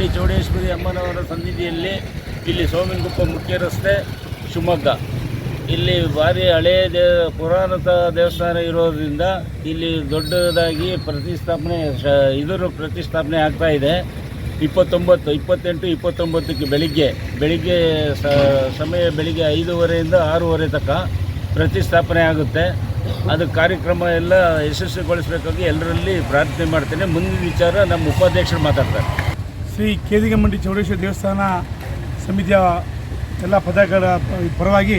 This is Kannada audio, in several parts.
ಮಂಡಿ ಚೌಡೇಶ್ವರಿ ಅಮ್ಮನವರ ಸನ್ನಿಧಿಯಲ್ಲಿ ಇಲ್ಲಿ ಸೋಮಿನಗುಪ್ಪ ಮುಖ್ಯ ರಸ್ತೆ, ಶಿವಮೊಗ್ಗ. ಇಲ್ಲಿ ಭಾರಿ ಹಳೆಯ ದೇ, ಪುರಾತನ ದೇವಸ್ಥಾನ ಇರೋದ್ರಿಂದ ಇಲ್ಲಿ ದೊಡ್ಡದಾಗಿ ಪ್ರತಿಷ್ಠಾಪನೆ ಇದರ ಪ್ರತಿಷ್ಠಾಪನೆ ಆಗ್ತಾ ಇದೆ. ಇಪ್ಪತ್ತೊಂಬತ್ತು, ಇಪ್ಪತ್ತೆಂಟು, ಇಪ್ಪತ್ತೊಂಬತ್ತಕ್ಕೆ ಬೆಳಿಗ್ಗೆ ಬೆಳಿಗ್ಗೆ ಸಮಯ ಬೆಳಿಗ್ಗೆ ಐದೂವರೆಯಿಂದ ಆರೂವರೆ ತನಕ ಪ್ರತಿಷ್ಠಾಪನೆ ಆಗುತ್ತೆ. ಅದು ಕಾರ್ಯಕ್ರಮ ಎಲ್ಲ ಯಶಸ್ವಿಗೊಳಿಸಬೇಕಾಗಿ ಎಲ್ಲರಲ್ಲಿ ಪ್ರಾರ್ಥನೆ ಮಾಡ್ತೇನೆ. ಮುಂದಿನ ವಿಚಾರ ನಮ್ಮ ಉಪಾಧ್ಯಕ್ಷರು ಮಾತಾಡ್ತಾರೆ. ಶ್ರೀ ಕೇದಿಗಮ್ಮಂಡಿ ಚೌಡೇಶ್ವರ ದೇವಸ್ಥಾನ ಸಮಿತಿಯ ಎಲ್ಲ ಪದಗಳ ಪರವಾಗಿ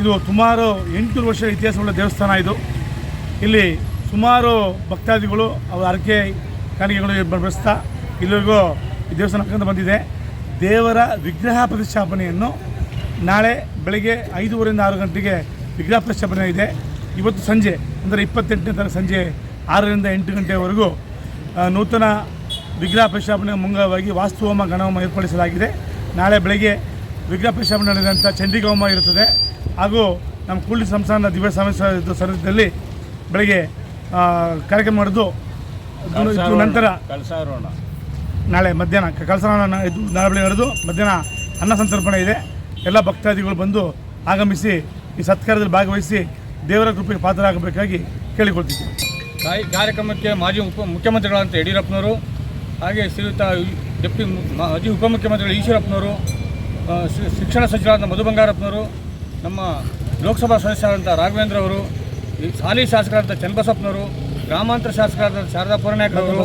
ಇದು ಸುಮಾರು ಎಂಟು ವರ್ಷ ಇತಿಹಾಸವುಳ್ಳ ದೇವಸ್ಥಾನ ಇದು. ಇಲ್ಲಿ ಸುಮಾರು ಭಕ್ತಾದಿಗಳು ಅವರ ಅರಕೆ ಕಾಣಿಕೆಗಳು ಬಳಸ್ತಾ ಇಲ್ಲಿವರೆಗೂ ಈ ದೇವಸ್ಥಾನ ಕಂಡು ಬಂದಿದೆ. ದೇವರ ವಿಗ್ರಹ ಪ್ರತಿಷ್ಠಾಪನೆಯನ್ನು ನಾಳೆ ಬೆಳಗ್ಗೆ ಐದೂವರೆಯಿಂದ ಆರು ಗಂಟೆಗೆ ವಿಗ್ರಹ ಪ್ರತಿಷ್ಠಾಪನೆ ಇದೆ. ಇವತ್ತು ಸಂಜೆ, ಅಂದರೆ ಇಪ್ಪತ್ತೆಂಟನೇ ತಾರೀಕು ಸಂಜೆ ಆರರಿಂದ ಎಂಟು ಗಂಟೆವರೆಗೂ ನೂತನ ವಿಗ್ರಹ ಪ್ರಶಾಪನೆ ಮುಂಗವಾಗಿ ವಾಸ್ತುಹೋಮ ಗಣಹೋಮ ಏರ್ಪಡಿಸಲಾಗಿದೆ. ನಾಳೆ ಬೆಳಗ್ಗೆ ವಿಗ್ರಹ ಪ್ರಶಾಪನೆ ನಡೆದಂಥ ಚಂಡಿಕ ಹೋಮ ಇರುತ್ತದೆ. ಹಾಗೂ ನಮ್ಮ ಕೂಲಿ ಸಂಸ್ಥಾನ ದಿವ್ಯ ಸಮಾವೇಶ ಸರಿದಲ್ಲಿ ಬೆಳಗ್ಗೆ ಕಾರ್ಯಕ್ರಮ ಮಾಡಿದ್ದು ನಂತರ ಕಳಸಾರೋಹಣ ನಾಳೆ ಮಧ್ಯಾಹ್ನ ಕ- ಕಳಸನ ಇದು ನಾಳೆ ಬೆಳಗ್ಗೆ ನಡೆದು ಮಧ್ಯಾಹ್ನ ಅನ್ನ ಸಂತರ್ಪಣೆ ಇದೆ. ಎಲ್ಲ ಭಕ್ತಾದಿಗಳು ಬಂದು ಆಗಮಿಸಿ ಈ ಸತ್ಕಾರದಲ್ಲಿ ಭಾಗವಹಿಸಿ ದೇವರ ಕೃಪೆಗೆ ಪಾತ್ರರಾಗಬೇಕಾಗಿ ಕೇಳಿಕೊಳ್ತಿದ್ದೀವಿ ಕಾರ್ಯಕ್ರಮಕ್ಕೆ ಮಾಜಿ ಉಪ ಮುಖ್ಯಮಂತ್ರಿಗಳಂತ ಯಡಿಯೂರಪ್ಪನವರು ಹಾಗೆ ಶ್ರೀಯುತ ಡೆಪ್ಟಿ ಮಾಜಿ ಉಪಮುಖ್ಯಮಂತ್ರಿಗಳು ಈಶ್ವರಪ್ಪನವರು ಶಿಕ್ಷಣ ಸಚಿವರಾದ ಮಧು ಬಂಗಾರಪ್ಪನವರು ನಮ್ಮ ಲೋಕಸಭಾ ಸದಸ್ಯರಾದಂಥ ರಾಘವೇಂದ್ರ ಅವರು ಸಾಲಿ ಹಾಲಿ ಶಾಸಕರಾದಂಥ ಚನ್ನಬಸಪ್ಪನವರು ಗ್ರಾಮಾಂತರ ಶಾಸಕರಾದ ಶಾರದಾ ಪೂರ್ಣಾಯಕ್ ಅವರು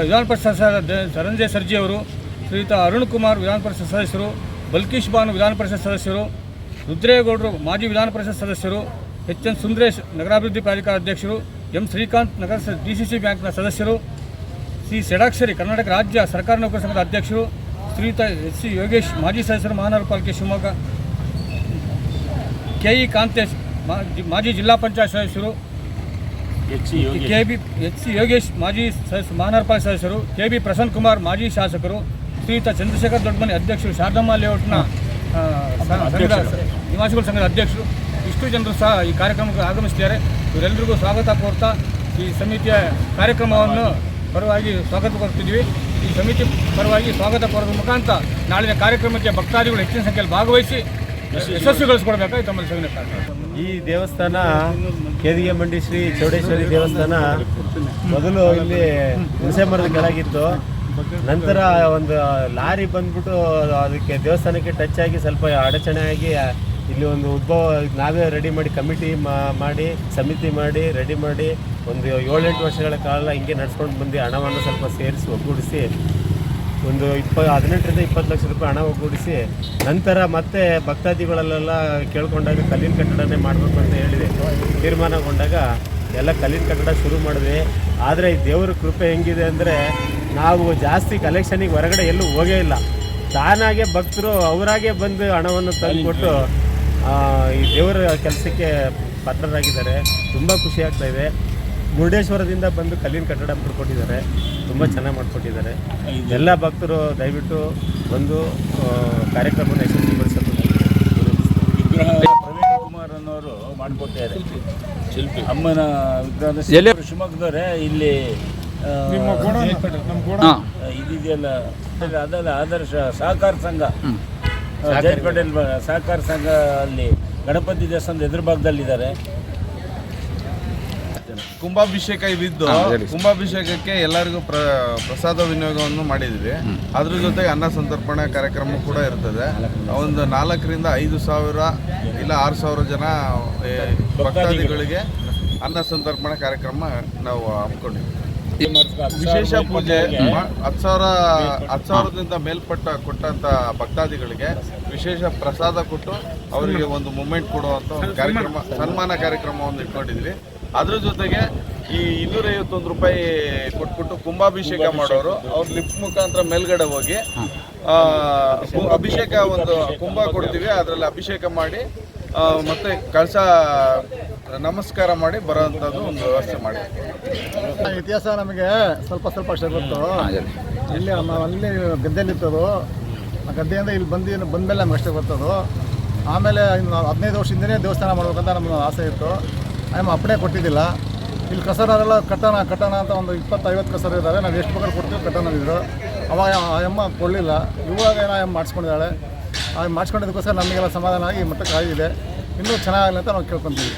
ವಿಧಾನ ಪರಿಷತ್ ಸದಸ್ಯರಾದ ಧನಂಜಯ ಸರ್ಜಿ ಅವರು ಶ್ರೀಯುತ ಅರುಣ್ ಕುಮಾರ್ ವಿಧಾನ ಪರಿಷತ್ ಸದಸ್ಯರು ಬಲ್ಕೀಶ್ ಬಾನು ವಿಧಾನ ಪರಿಷತ್ ಸದಸ್ಯರು ರುದ್ರೇಗೌಡರು ಮಾಜಿ ವಿಧಾನ ಪರಿಷತ್ ಸದಸ್ಯರು ಎಚ್ ಎನ್ ಸುಂದರೇಶ್ ನಗರಾಭಿವೃದ್ಧಿ ಪ್ರಾಧಿಕಾರ ಅಧ್ಯಕ್ಷರು ಎಂ ಶ್ರೀಕಾಂತ್ ನಗರ ಡಿ ಸಿ ಸಿ ಬ್ಯಾಂಕ್ನ ಸದಸ್ಯರು ಸಿ ಷಡಾಕ್ಷರಿ ಕರ್ನಾಟಕ ರಾಜ್ಯ ಸರ್ಕಾರ ನೌಕರ ಸಂಘದ ಅಧ್ಯಕ್ಷರು ಶ್ರೀಯುತ ಎಚ್ ಸಿ ಯೋಗೇಶ್ ಮಾಜಿ ಸದಸ್ಯರು ಮಹಾನಗರ ಪಾಲಿಕೆ ಶಿವಮೊಗ್ಗ ಕೆ ಇ ಕಾಂತೇಶ್ ಮಾಜಿ ಮಾಜಿ ಜಿಲ್ಲಾ ಪಂಚಾಯತ್ ಸದಸ್ಯರು H C Yogi K B H C Yogesh ಮಾಜಿ ಸದಸ್ಯ ಮಹಾನಗರ ಪಾಲಿಕೆ ಸದಸ್ಯರು ಕೆ ಬಿ ಪ್ರಸನ್ನ ಕುಮಾರ್ ಮಾಜಿ ಶಾಸಕರು ಶ್ರೀಯುತ ಚಂದ್ರಶೇಖರ್ ದೊಡ್ಡಮನೆ ಅಧ್ಯಕ್ಷರು ಶಾರದಮ್ಮ ಲೇಔಟ್ನ ನಿವಾಸಿಗಳ ಸಂಘದ ಅಧ್ಯಕ್ಷರು. ಇಷ್ಟು ಜನರು ಸಹ ಈ ಕಾರ್ಯಕ್ರಮಕ್ಕೆ ಆಗಮಿಸಿದ್ದಾರೆ ಇವರೆಲ್ಲರಿಗೂ ಸ್ವಾಗತ ಕೋರ್ತಾ ಈ ಸಮಿತಿಯ ಕಾರ್ಯಕ್ರಮವನ್ನು ಪರವಾಗಿ ಸ್ವಾಗತ ಕೋರ್ತಿದ್ದೀವಿ ಈ ಸಮಿತಿ ಪರವಾಗಿ ಸ್ವಾಗತ ಕೋರೋದ್ರ ಮುಖಾಂತರ ನಾಳಿನ ಕಾರ್ಯಕ್ರಮಕ್ಕೆ ಭಕ್ತಾದಿಗಳು ಹೆಚ್ಚಿನ ಸಂಖ್ಯೆಯಲ್ಲಿ ಭಾಗವಹಿಸಿ ಯಶಸ್ವಿಗೊಳಿಸ್ಕೊಡ್ಬೇಕಾಗಿ ತಮ್ಮಲ್ಲಿ ಸವಿನಯ ಈ ದೇವಸ್ಥಾನ ಕೇದಿಗೆ ಮಂಡಿ ಶ್ರೀ ಚೌಡೇಶ್ವರಿ ದೇವಸ್ಥಾನ ಮೊದಲು ಇಲ್ಲಿ ಹುಣಸೆ ಮರದ ಕೆಳಗಿತ್ತು. ನಂತರ ಒಂದು ಲಾರಿ ಬಂದ್ಬಿಟ್ಟು ಅದಕ್ಕೆ ದೇವಸ್ಥಾನಕ್ಕೆ ಟಚ್ ಆಗಿ ಸ್ವಲ್ಪ ಅಡಚಣೆ ಆಗಿ ಇಲ್ಲಿ ಒಂದು ಉದ್ಭವ, ನಾವೇ ರೆಡಿ ಮಾಡಿ ಕಮಿಟಿ ಮಾಡಿ, ಸಮಿತಿ ಮಾಡಿ ರೆಡಿ ಮಾಡಿ ಒಂದು ಏಳೆಂಟು ವರ್ಷಗಳ ಕಾಲ ಹಿಂಗೆ ನಡ್ಸ್ಕೊಂಡು ಬಂದು ಹಣವನ್ನು ಸ್ವಲ್ಪ ಸೇರಿಸಿ ಒಗ್ಗೂಡಿಸಿ ಒಂದು ಇಪ್ಪ ಹದಿನೆಂಟರಿಂದ ಇಪ್ಪತ್ತು ಲಕ್ಷ ರೂಪಾಯಿ ಹಣ ಒಗ್ಗೂಡಿಸಿ ನಂತರ ಮತ್ತೆ ಭಕ್ತಾದಿಗಳಲ್ಲೆಲ್ಲ ಕೇಳ್ಕೊಂಡಾಗ ಕಲ್ಲಿನ ಕಟ್ಟಡನೇ ಮಾಡಬೇಕು ಅಂತ ಹೇಳಿದೆ ತೀರ್ಮಾನಗೊಂಡಾಗ ಎಲ್ಲ ಕಲ್ಲಿನ ಕಟ್ಟಡ ಶುರು ಮಾಡಿದ್ವಿ. ಆದರೆ ಈ ದೇವರ ಕೃಪೆ ಹೆಂಗಿದೆ ಅಂದರೆ ನಾವು ಜಾಸ್ತಿ ಕಲೆಕ್ಷನಿಗೆ ಹೊರಗಡೆ ಎಲ್ಲೂ ಹೋಗೇ ಇಲ್ಲ. ತಾನಾಗೆ ಭಕ್ತರು ಅವರಾಗೆ ಬಂದು ಹಣವನ್ನು ತಂದುಕೊಟ್ಟು ಈ ದೇವರ ಕೆಲಸಕ್ಕೆ ಪಾತ್ರರಾಗಿದ್ದಾರೆ. ತುಂಬ ಖುಷಿ ಆಗ್ತಾ ಇದೆ. ಮುರುಡೇಶ್ವರದಿಂದ ಬಂದು ಕಲ್ಲಿನ ಕಟ್ಟಡ ಮಾಡಿಕೊಟ್ಟಿದ್ದಾರೆ ತುಂಬ ಚೆನ್ನಾಗಿ ಮಾಡಿಕೊಟ್ಟಿದ್ದಾರೆ. ಎಲ್ಲ ಭಕ್ತರು ದಯವಿಟ್ಟು ಬಂದು ಕಾರ್ಯಕ್ರಮವನ್ನು ಯಶಸ್ವಿಗೊಳಿಸಲು ವಿಗ್ರಹ ಪ್ರವೀಣ್ ಕುಮಾರ್ ಅನ್ನೋರು ಮಾಡ್ಕೊಟ್ಟಿದ್ದಾರೆ ಶಿಲ್ಪಿ. ಅಮ್ಮನ ವಿಗ್ರಹ ಶಿವಮೊಗ್ಗದವರೇ ಇಲ್ಲಿ ಇದೆಯಲ್ಲ ಇದಿದೆಯಲ್ಲ ಅದಲ್ಲ ಆದರ್ಶ ಸಹಕಾರ ಸಂಘ. ಪಟೇಲ್ ಸಹಕಾರ ಸಂಘ ಅಲ್ಲಿ ಗಣಪತಿ ದೇವಸ್ಥಾನದ ಎದುರು ಭಾಗದಲ್ಲಿದ್ದಾರೆ. ಕುಂಭಾಭಿಷೇಕ ಇದಿದ್ದು ಕುಂಭಾಭಿಷೇಕಕ್ಕೆ ಎಲ್ಲರಿಗೂ ಪ್ರ ಪ್ರಸಾದ ವಿನಿಯೋಗವನ್ನು ಮಾಡಿದ್ವಿ. ಅದ್ರ ಜೊತೆಗೆ ಅನ್ನ ಸಂತರ್ಪಣೆ ಕಾರ್ಯಕ್ರಮ ಕೂಡ ಇರ್ತದೆ. ಒಂದು ನಾಲ್ಕರಿಂದ ಐದು ಸಾವಿರ ಇಲ್ಲ ಆರು ಸಾವಿರ ಜನ ಭಕ್ತಾದಿಗಳಿಗೆ ಅನ್ನ ಸಂತರ್ಪಣೆ ಕಾರ್ಯಕ್ರಮ ನಾವು ಹಮ್ಮಿಕೊಂಡಿದ್ವಿ. ವಿಶೇಷ ಪೂಜೆ. ಹತ್ತು ಸಾವಿರ ಹತ್ತು ಸಾವಿರದಿಂದ ಮೇಲ್ಪಟ್ಟ ಕೊಟ್ಟಂತ ಭಕ್ತಾದಿಗಳಿಗೆ ವಿಶೇಷ ಪ್ರಸಾದ ಕೊಟ್ಟು ಅವರಿಗೆ ಒಂದು ಮೂಮೆಂಟ್ ಕೊಡುವಂತ ಒಂದು ಕಾರ್ಯಕ್ರಮ ಸನ್ಮಾನ ಕಾರ್ಯಕ್ರಮವನ್ನು ಇಟ್ಕೊಂಡಿದ್ವಿ. ಅದ್ರ ಜೊತೆಗೆ ಈ ಇನ್ನೂರ ಐವತ್ತೊಂದು ರೂಪಾಯಿ ಕೊಟ್ಬಿಟ್ಟು ಕುಂಭಾಭಿಷೇಕ ಮಾಡೋರು ಅವ್ರ ಲಿಫ್ಟ್ ಮುಖಾಂತರ ಮೇಲ್ಗಡೆ ಹೋಗಿ ಆ, ಅಭಿಷೇಕ ಒಂದು ಕುಂಭ ಕೊಡ್ತೀವಿ ಅದರಲ್ಲಿ ಅಭಿಷೇಕ ಮಾಡಿ ಮತ್ತೆ ಕಳಸ ನಮಸ್ಕಾರ ಮಾಡಿ ಬರೋವಂಥದ್ದು ಒಂದು ವ್ಯವಸ್ಥೆ ಮಾಡಿ. ಇತಿಹಾಸ ನಮಗೆ ಸ್ವಲ್ಪ ಸ್ವಲ್ಪ ಅಷ್ಟೇ ಗೊತ್ತು. ಇಲ್ಲಿ ನಮ್ಮ ಅಲ್ಲಿ ಗದ್ದೆಯಲ್ಲಿತ್ತದು ಆ ಗದ್ದೆಯಿಂದ ಇಲ್ಲಿ ಬಂದು ಬಂದಮೇಲೆ ನಮ್ಗೆ ಅಷ್ಟೇ ಗೊತ್ತದು. ಆಮೇಲೆ ಇನ್ನು ಹದಿನೈದು ವರ್ಷದಿಂದನೇ ದೇವಸ್ಥಾನ ಮಾಡಬೇಕಂತ ನಮ್ಮ ಆಸೆ ಇತ್ತು. ನಮ್ಮ ಅಪ್ಪಣೆ ಕೊಟ್ಟಿದ್ದಿಲ್ಲ. ಇಲ್ಲಿ ಕಸರೆಲ್ಲ ಕಟ್ಟಣ ಕಟ್ಟಣ ಅಂತ ಒಂದು ಇಪ್ಪತ್ತು ಐವತ್ತು ಕಸರ ಇದ್ದಾರೆ ನಾವು ಎಷ್ಟು ಬೇಕಾದ್ರೂ ಕೊಡ್ತೀವಿ ಕಟ್ಟಣ ಇದ್ರು ಅವಾಗ ಆ ಅಮ್ಮ ಕೊಡಲಿಲ್ಲ. ಇವಾಗ ಏನೋ ಅಮ್ಮ ಮಾಡಿಸ್ಕೊಂಡಿದ್ದಾಳೆ. ಆ ಮಾಡಿಸ್ಕೊಂಡಿದ್ದಕ್ಕೋಸ್ಕರ ನಮಗೆಲ್ಲ ಸಮಾಧಾನ ಆಗಿ ಮತ್ತೆ ಕಾಯಿದೆ ಇನ್ನೂ ಚೆನ್ನಾಗಿಲ್ಲ ಅಂತ ನಾವು ಕೇಳ್ಕೊತೀವಿ.